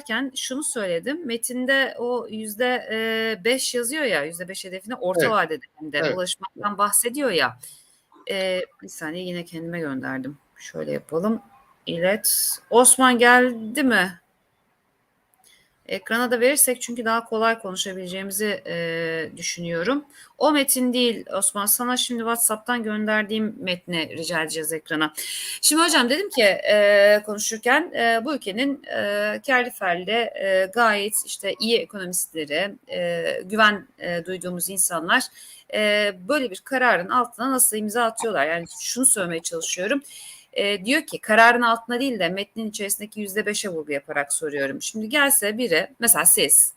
başlarken şunu söyledim. Metinde o yüzde e, beş yazıyor ya, yüzde beş hedefine orta Evet. vadede Evet. ulaşmaktan bahsediyor ya. E, bir saniye yine kendime gönderdim. Şöyle yapalım. İlet. Osman geldi mi? Ekrana da verirsek çünkü daha kolay konuşabileceğimizi e, düşünüyorum. O metin değil Osman. Sana şimdi WhatsApp'tan gönderdiğim metni rica edeceğiz ekrana. Şimdi hocam dedim ki e, konuşurken e, bu ülkenin e, kerli ferli e, gayet işte iyi ekonomistleri, e, güven e, duyduğumuz insanlar e, böyle bir kararın altına nasıl imza atıyorlar? Yani şunu söylemeye çalışıyorum. E, diyor ki kararın altına değil de metnin içerisindeki yüzde beşe vurgu yaparak soruyorum. Şimdi gelse biri mesela siz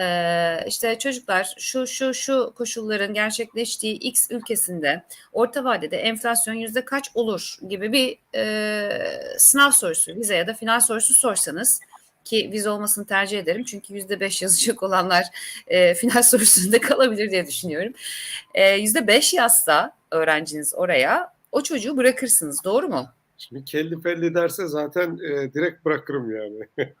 e, işte çocuklar şu şu şu koşulların gerçekleştiği X ülkesinde orta vadede enflasyon yüzde kaç olur gibi bir e, sınav sorusu vize ya da final sorusu sorsanız ki vize olmasını tercih ederim çünkü yüzde beş yazacak olanlar e, final sorusunda kalabilir diye düşünüyorum. E, Yüzde beş yazsa öğrenciniz oraya o çocuğu bırakırsınız doğru mu? Şimdi kelli felli derse zaten e, direkt bırakırım yani.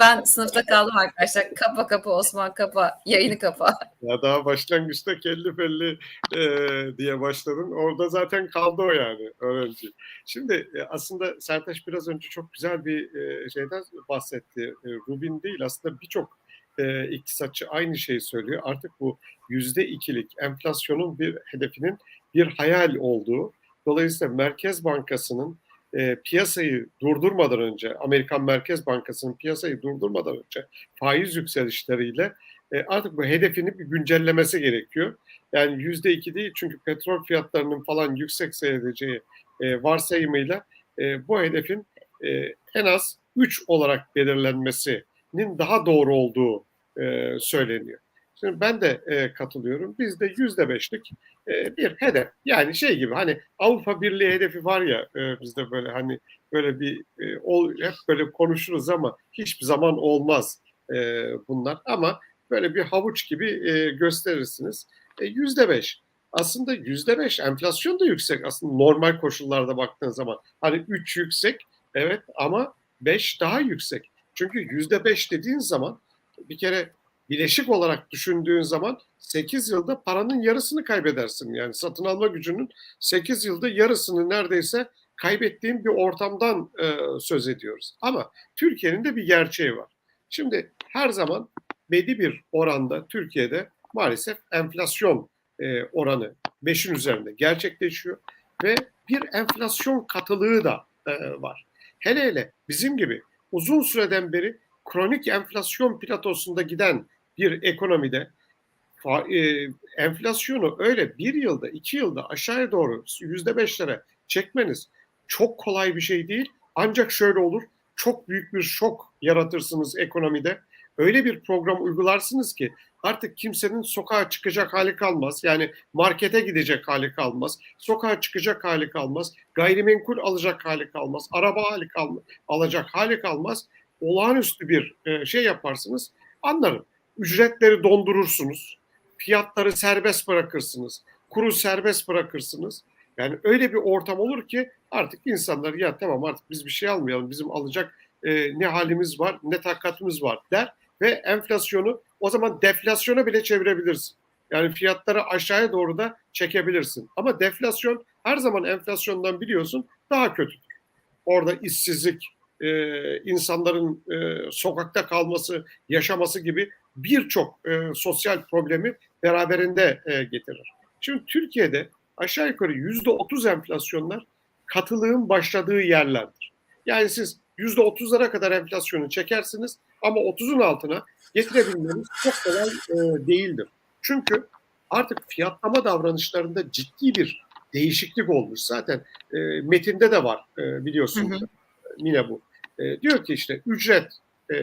Ben sınıfta kaldım arkadaşlar. Kapa kapa Osman kapa. Yayını kapa. Ya daha başlangıçta kelli felli e, diye başladın. Orada zaten kaldı o yani öğrenci. Şimdi e, aslında Sertaş biraz önce çok güzel bir e, şeyden bahsetti. E, Rubin değil aslında birçok e, iktisatçı aynı şeyi söylüyor. Artık bu yüzde ikilik enflasyonun bir hedefinin bir hayal olduğu. Dolayısıyla Merkez Bankası'nın e, piyasayı durdurmadan önce, Amerikan Merkez Bankası'nın piyasayı durdurmadan önce faiz yükselişleriyle e, artık bu hedefini bir güncellemesi gerekiyor. Yani yüzde iki değil çünkü petrol fiyatlarının falan yüksek seyredeceği e, varsayımıyla e, bu hedefin e, en az 3 olarak belirlenmesinin daha doğru olduğu e, söyleniyor. Şimdi ben de e, katılıyorum. Bizde yüzde beşlik e, bir hedef. Yani şey gibi hani Avrupa Birliği hedefi var ya e, bizde böyle hani böyle bir e, ol, hep böyle konuşuruz ama hiçbir zaman olmaz e, bunlar. Ama böyle bir havuç gibi e, gösterirsiniz. Yüzde beş. Aslında yüzde beş enflasyon da yüksek aslında normal koşullarda baktığın zaman. Hani üç yüksek evet ama beş daha yüksek. Çünkü yüzde beş dediğin zaman bir kere bileşik olarak düşündüğün zaman 8 yılda paranın yarısını kaybedersin. Yani satın alma gücünün 8 yılda yarısını neredeyse kaybettiğin bir ortamdan e, söz ediyoruz. Ama Türkiye'nin de bir gerçeği var. Şimdi her zaman belli bir oranda Türkiye'de maalesef enflasyon e, oranı 5'in üzerinde gerçekleşiyor ve bir enflasyon katılığı da e, var. Hele hele bizim gibi uzun süreden beri kronik enflasyon platosunda giden bir ekonomide e, enflasyonu öyle bir yılda iki yılda aşağıya doğru yüzde beşlere çekmeniz çok kolay bir şey değil. Ancak şöyle olur çok büyük bir şok yaratırsınız ekonomide. Öyle bir program uygularsınız ki artık kimsenin sokağa çıkacak hali kalmaz. Yani markete gidecek hali kalmaz. Sokağa çıkacak hali kalmaz. Gayrimenkul alacak hali kalmaz. Araba hali kalmaz, alacak hali kalmaz. Olağanüstü bir şey yaparsınız. Anlarım ücretleri dondurursunuz. Fiyatları serbest bırakırsınız. Kuru serbest bırakırsınız. Yani öyle bir ortam olur ki artık insanlar ya tamam artık biz bir şey almayalım. Bizim alacak e, ne halimiz var ne takatımız var der ve enflasyonu o zaman deflasyona bile çevirebilirsin. Yani fiyatları aşağıya doğru da çekebilirsin. Ama deflasyon her zaman enflasyondan biliyorsun daha kötüdür. Orada işsizlik, e, insanların e, sokakta kalması, yaşaması gibi birçok e, sosyal problemi beraberinde e, getirir. Şimdi Türkiye'de aşağı yukarı yüzde otuz enflasyonlar katılığın başladığı yerlerdir. Yani siz yüzde otuzlara kadar enflasyonu çekersiniz ama otuzun altına getirebilmeniz çok kolay e, değildir. Çünkü artık fiyatlama davranışlarında ciddi bir değişiklik olmuş. Zaten e, metinde de var e, biliyorsunuz. Hı hı. Yine bu. E, diyor ki işte ücret e,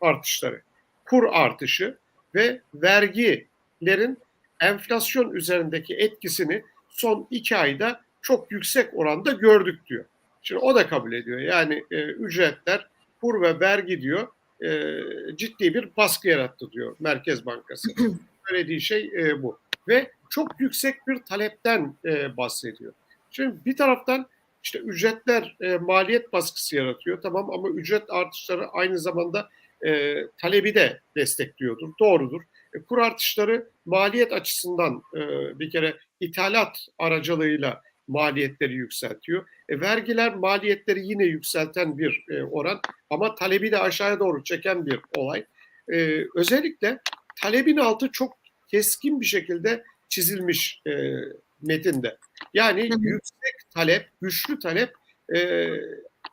artışları, kur artışı ve vergilerin enflasyon üzerindeki etkisini son iki ayda çok yüksek oranda gördük diyor. Şimdi o da kabul ediyor. Yani e, ücretler, kur ve vergi diyor e, ciddi bir baskı yarattı diyor Merkez Bankası. Söylediği şey e, bu. Ve çok yüksek bir talepten e, bahsediyor. Şimdi bir taraftan İşte ücretler e, maliyet baskısı yaratıyor tamam ama ücret artışları aynı zamanda e, talebi de destekliyordur. Doğrudur. E, kur artışları maliyet açısından e, bir kere ithalat aracılığıyla maliyetleri yükseltiyor. E, vergiler maliyetleri yine yükselten bir e, oran ama talebi de aşağıya doğru çeken bir olay. E, özellikle talebin altı çok keskin bir şekilde çizilmiş e, metinde. Yani Hı hı. yüksek talep, güçlü talep e,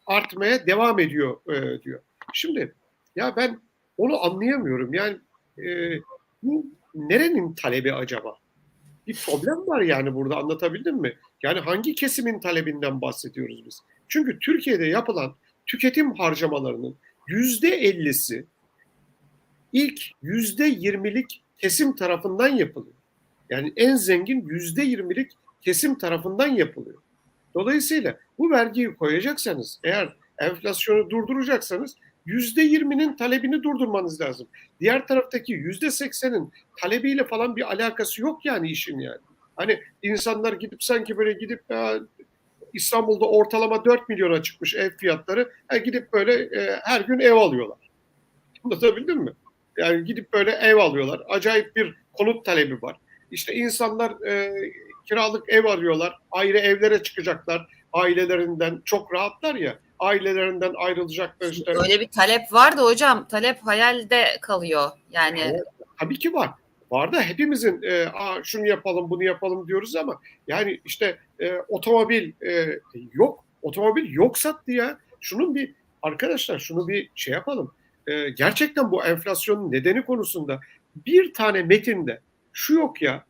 artmaya devam ediyor e, diyor. Şimdi ya ben onu anlayamıyorum. Yani e, bu nerenin talebi acaba? Bir problem var yani burada anlatabildim mi? Yani hangi kesimin talebinden bahsediyoruz biz? Çünkü Türkiye'de yapılan tüketim harcamalarının yüzde ellisi ilk yüzde yirmilik kesim tarafından yapılıyor. Yani en zengin yüzde yirmilik kesim tarafından yapılıyor. Dolayısıyla bu vergiyi koyacaksanız, eğer enflasyonu durduracaksanız yüzde yirminin talebini durdurmanız lazım. Diğer taraftaki yüzde seksenin talebiyle falan bir alakası yok yani işin yani. Hani insanlar gidip sanki böyle gidip ya, İstanbul'da ortalama 4 milyona çıkmış ev fiyatları. Ha, gidip böyle e, her gün ev alıyorlar. Anlatabildim mi? Yani gidip böyle ev alıyorlar. Acayip bir konut talebi var. İşte insanlar e, kiralık ev arıyorlar. Ayrı evlere çıkacaklar. Ailelerinden çok rahatlar ya. Ailelerinden ayrılacaklar işte. Öyle bir talep var da hocam talep hayalde kalıyor. Yani Evet. Tabii ki var. Var da hepimizin e, Aa, şunu yapalım bunu yapalım diyoruz ama yani işte e, otomobil e, yok. Otomobil yok sattı ya. Şunun bir arkadaşlar şunu bir şey yapalım. E, gerçekten bu enflasyonun nedeni konusunda bir tane metinde şu yok ya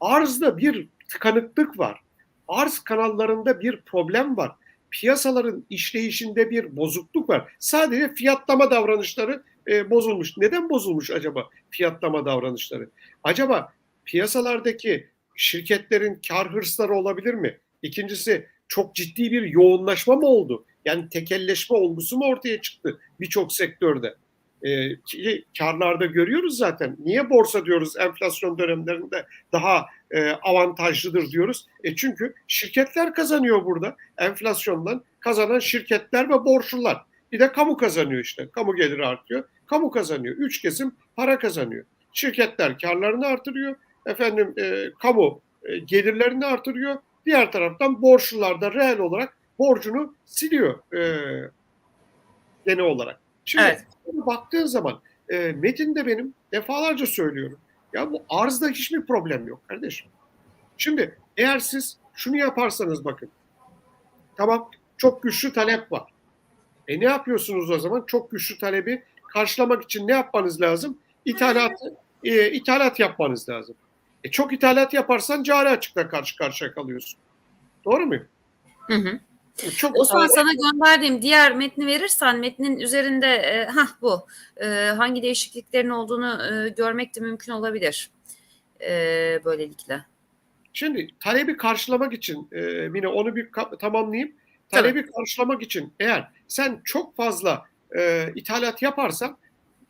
arzda bir tıkanıklık var. Arz kanallarında bir problem var. Piyasaların işleyişinde bir bozukluk var. Sadece fiyatlama davranışları e, bozulmuş. Neden bozulmuş acaba fiyatlama davranışları? Acaba piyasalardaki şirketlerin kar hırsları olabilir mi? İkincisi çok ciddi bir yoğunlaşma mı oldu? Yani tekelleşme olgusu mu ortaya çıktı birçok sektörde? E, ki karlarda görüyoruz zaten. Niye borsa diyoruz enflasyon dönemlerinde daha e, avantajlıdır diyoruz? E çünkü şirketler kazanıyor burada. Enflasyondan kazanan şirketler ve borçlular. Bir de kamu kazanıyor işte. Kamu geliri artıyor. Kamu kazanıyor. Üç kesim para kazanıyor. Şirketler karlarını artırıyor. Efendim e, kamu e, gelirlerini artırıyor. Diğer taraftan borçlular da reel olarak borcunu siliyor e, genel olarak. Şimdi Evet. baktığın zaman e, metinde benim defalarca söylüyorum. Ya bu arzda hiçbir problem yok kardeşim. Şimdi eğer siz şunu yaparsanız bakın. Tamam çok güçlü talep var. E ne yapıyorsunuz o zaman? Çok güçlü talebi karşılamak için ne yapmanız lazım? İthalat, e, ithalat yapmanız lazım. E çok ithalat yaparsan cari açıkla karşı karşıya kalıyorsun. Doğru mu? hı hı. Çok Osman sana gönderdiğim diğer metni verirsen metnin üzerinde e, hah bu e, hangi değişikliklerin olduğunu e, görmek de mümkün olabilir. E, böylelikle. Şimdi talebi karşılamak için e, yine onu bir tamamlayayım. Talebi karşılamak için eğer sen çok fazla e, ithalat yaparsan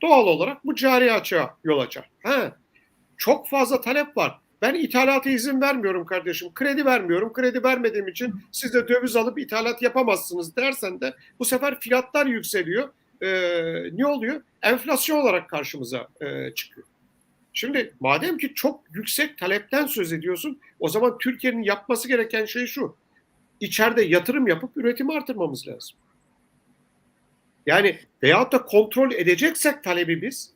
doğal olarak bu cari açığa yol açar. Ha, çok fazla talep var. Ben ithalata izin vermiyorum kardeşim. Kredi vermiyorum. Kredi vermediğim için siz de döviz alıp ithalat yapamazsınız dersen de bu sefer fiyatlar yükseliyor. E, ne oluyor? Enflasyon olarak karşımıza e, çıkıyor. Şimdi madem ki çok yüksek talepten söz ediyorsun o zaman Türkiye'nin yapması gereken şey şu. İçeride yatırım yapıp üretimi artırmamız lazım. Yani veyahut da kontrol edeceksek talebi biz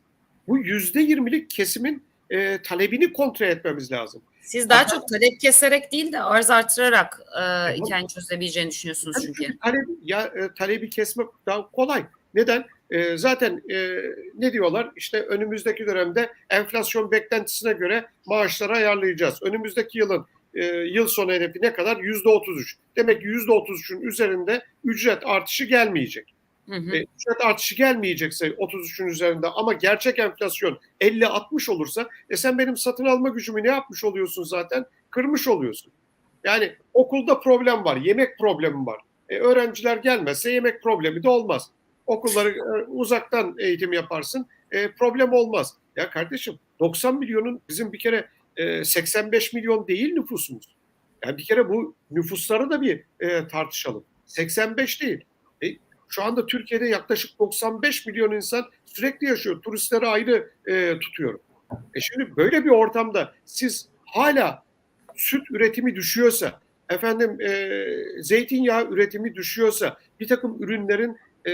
bu yüzde yirmilik kesimin e, talebini kontrol etmemiz lazım. Siz daha Ama- çok talep keserek değil de arz artırarak e, Tamam. hikayeyi çözebileceğini düşünüyorsunuz çünkü. çünkü talebi, ya, e, talebi kesmek daha kolay. Neden? E, zaten e, ne diyorlar? İşte önümüzdeki dönemde enflasyon beklentisine göre maaşları ayarlayacağız. Önümüzdeki yılın e, yıl sonu hedefi ne kadar? Yüzde 33. Demek ki yüzde 33'ün üzerinde ücret artışı gelmeyecek. Hı hı. E, artışı gelmeyecekse 33'ün üzerinde ama gerçek enflasyon 50-60 olursa e sen benim satın alma gücümü ne yapmış oluyorsun zaten? Kırmış oluyorsun. Yani okulda problem var, yemek problemi var. E, öğrenciler gelmezse yemek problemi de olmaz. Okulları e, uzaktan eğitim yaparsın, e, problem olmaz. Ya kardeşim 90 milyonun bizim bir kere e, 85 milyon değil nüfusumuz. Yani bir kere bu nüfusları da bir e, tartışalım. 85 değil. Şu anda Türkiye'de yaklaşık 95 milyon insan sürekli yaşıyor. Turistleri ayrı e, tutuyorum. E şimdi böyle bir ortamda siz hala süt üretimi düşüyorsa, efendim e, zeytinyağı üretimi düşüyorsa, bir takım ürünlerin e,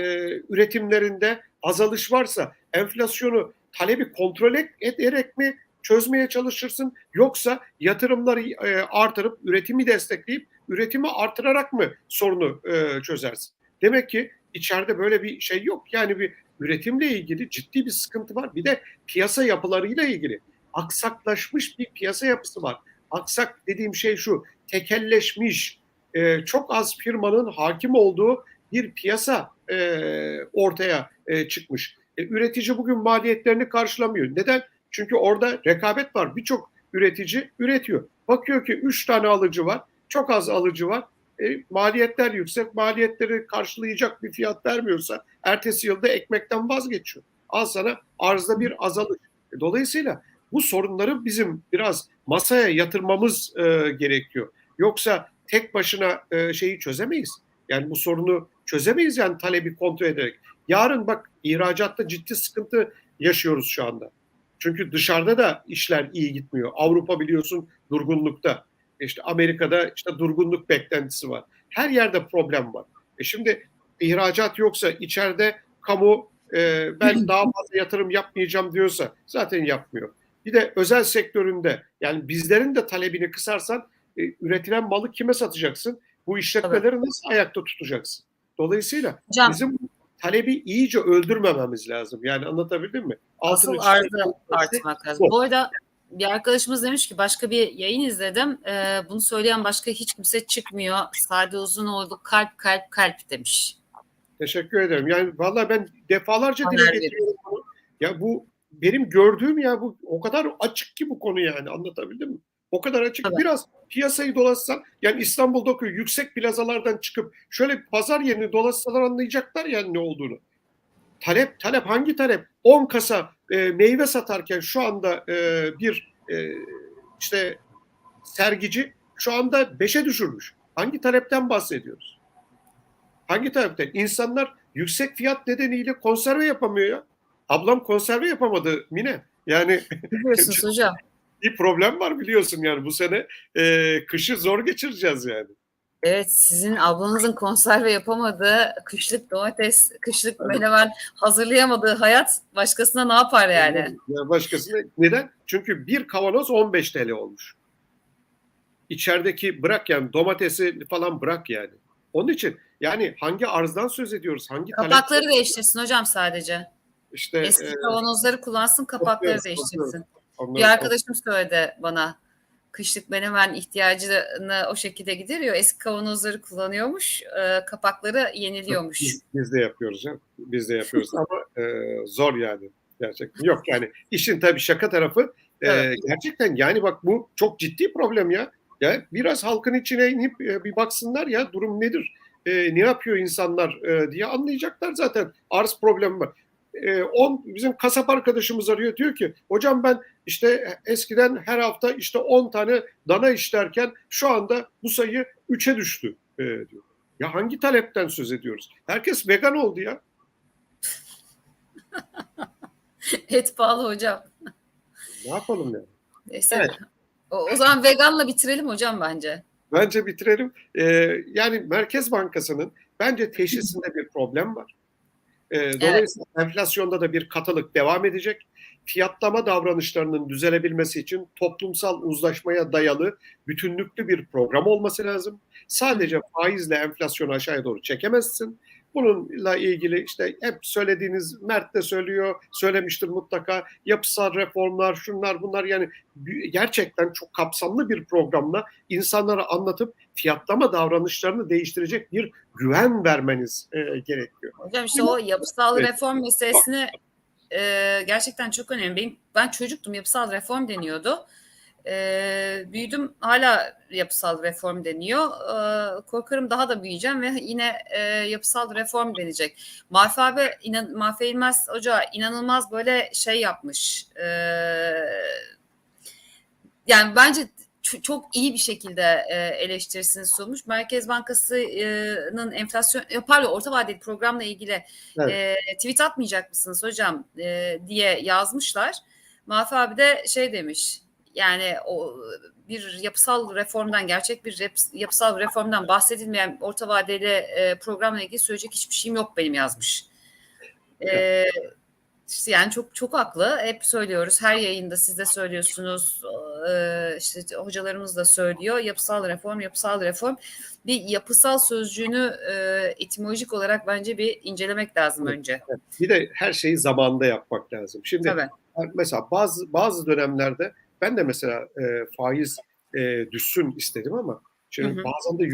üretimlerinde azalış varsa, enflasyonu talebi kontrol ederek mi çözmeye çalışırsın yoksa yatırımları e, artırıp üretimi destekleyip üretimi artırarak mı sorunu e, çözersin? Demek ki içeride böyle bir şey yok. Yani bir üretimle ilgili ciddi bir sıkıntı var. Bir de piyasa yapılarıyla ilgili aksaklaşmış bir piyasa yapısı var. Aksak dediğim şey şu, tekelleşmiş, e, çok az firmanın hakim olduğu bir piyasa e, ortaya e, çıkmış. Üretici bugün maliyetlerini karşılamıyor. Neden? Çünkü orada rekabet var. Birçok üretici üretiyor. Bakıyor ki 3 tane alıcı var, çok az alıcı var. E, maliyetler yüksek, maliyetleri karşılayacak bir fiyat vermiyorsa ertesi yılda ekmekten vazgeçiyor. Al sana arzda bir azalış. E, dolayısıyla bu sorunları bizim biraz masaya yatırmamız e, gerekiyor. Yoksa tek başına e, şeyi çözemeyiz. Yani bu sorunu çözemeyiz yani talebi kontrol ederek. Yarın bak ihracatta ciddi sıkıntı yaşıyoruz şu anda. Çünkü dışarıda da işler iyi gitmiyor. Avrupa biliyorsun durgunlukta. İşte Amerika'da işte durgunluk beklentisi var. Her yerde problem var. E şimdi ihracat yoksa içeride kamu e, ben daha fazla yatırım yapmayacağım diyorsa zaten yapmıyor. Bir de özel sektöründe yani bizlerin de talebini kısarsan e, üretilen malı kime satacaksın? Bu işletmeleri nasıl ayakta tutacaksın? Dolayısıyla Hocam bizim talebi iyice öldürmememiz lazım. Yani anlatabildim mi? asıl Altını arzı artırmak lazım. Bu. Bu arada bir arkadaşımız demiş ki başka bir yayın izledim. Ee, bunu söyleyen başka hiç kimse çıkmıyor. Sade Uzunoğlu kalp kalp kalp demiş. Teşekkür ederim. Yani vallahi ben defalarca Haber dile getiriyorum bunu. Ya bu benim gördüğüm ya bu o kadar açık ki bu konu yani anlatabildim mi? O kadar açık. Evet. Biraz piyasayı dolaşsan yani İstanbul'daki yüksek plazalardan çıkıp şöyle pazar yerini dolaşsalar anlayacaklar yani ne olduğunu. Talep, talep hangi talep? 10 kasa e, meyve satarken şu anda e, bir e, işte sergici şu anda 5'e düşürmüş. Hangi talepten bahsediyoruz? Hangi talepten? İnsanlar yüksek fiyat nedeniyle konserve yapamıyor ya. Ablam konserve yapamadı Mine. Yani Biliyorsunuz hocam. bir problem var biliyorsun yani bu sene e, kışı zor geçireceğiz yani. Evet sizin ablanızın konserve yapamadığı kışlık domates, kışlık menemen hazırlayamadığı hayat başkasına ne yapar yani? Ya başkasına neden? Çünkü bir kavanoz 15 TL olmuş. İçerideki bırak yani domatesi falan bırak yani. Onun için yani hangi arzdan söz ediyoruz? Hangi talep- Kapakları değiştirsin hocam sadece. işte Eski e, kavanozları kullansın kapakları değiştirsin. Bir arkadaşım söyledi bana kışlık menemen ihtiyacını o şekilde gideriyor. Eski kavanozları kullanıyormuş. e, kapakları yeniliyormuş. Biz, biz de yapıyoruz ya. Biz de yapıyoruz ama e, zor yani gerçekten. Yok yani işin tabii şaka tarafı e, Evet. gerçekten yani bak bu çok ciddi problem ya. Ya biraz halkın içine inip e, bir baksınlar ya durum nedir? E, ne yapıyor insanlar e, diye anlayacaklar zaten. Arz problemi var. E, on, bizim kasap arkadaşımız arıyor diyor ki hocam ben işte eskiden her hafta işte 10 tane dana işlerken şu anda bu sayı 3'e düştü e, diyor. Ya hangi talepten söz ediyoruz? Herkes vegan oldu ya. Et pahalı hocam. Ne yapalım yani? Neyse. Evet. O, o zaman veganla bitirelim hocam bence. Bence bitirelim. Ee, yani Merkez Bankası'nın bence teşhisinde bir problem var. Ee, dolayısıyla enflasyonda da bir katılık devam edecek. Fiyatlama davranışlarının düzelebilmesi için toplumsal uzlaşmaya dayalı bütünlüklü bir program olması lazım. Sadece faizle enflasyonu aşağıya doğru çekemezsin. Bununla ilgili işte hep söylediğiniz Mert de söylüyor, söylemiştir mutlaka yapısal reformlar, şunlar bunlar yani gerçekten çok kapsamlı bir programla insanlara anlatıp fiyatlama davranışlarını değiştirecek bir güven vermeniz e, gerekiyor. Hocam işte o yapısal Evet. reform meselesini e, gerçekten çok önemli. Benim, ben çocuktum yapısal reform deniyordu. E, büyüdüm hala yapısal reform deniyor. E, korkarım daha da büyüyeceğim ve yine e, yapısal reform denecek. Marfi abi, inan, Marfi İlmez Hoca inanılmaz böyle şey yapmış. E, yani bence çok iyi bir şekilde e, eleştirisini sunmuş. Merkez Bankası'nın enflasyon, e, pardon orta vadeli programla ilgili Evet. e, tweet atmayacak mısınız hocam e, diye yazmışlar. Mafi abi de şey demiş. Yani o bir yapısal reformdan, gerçek bir rep- yapısal reformdan bahsedilmeyen orta vadeli e, programla ilgili söyleyecek hiçbir şeyim yok benim yazmış. E, işte yani çok çok haklı. Hep söylüyoruz. Her yayında siz de söylüyorsunuz. e, işte hocalarımız da söylüyor. Yapısal reform, yapısal reform. Bir yapısal sözcüğünü e, etimolojik olarak bence bir incelemek lazım Evet. önce. Bir de her şeyi zamanda yapmak lazım. Şimdi Tabii. mesela bazı bazı dönemlerde ben de mesela e, faiz e, düşsün istedim ama şimdi Hı hı. bazen de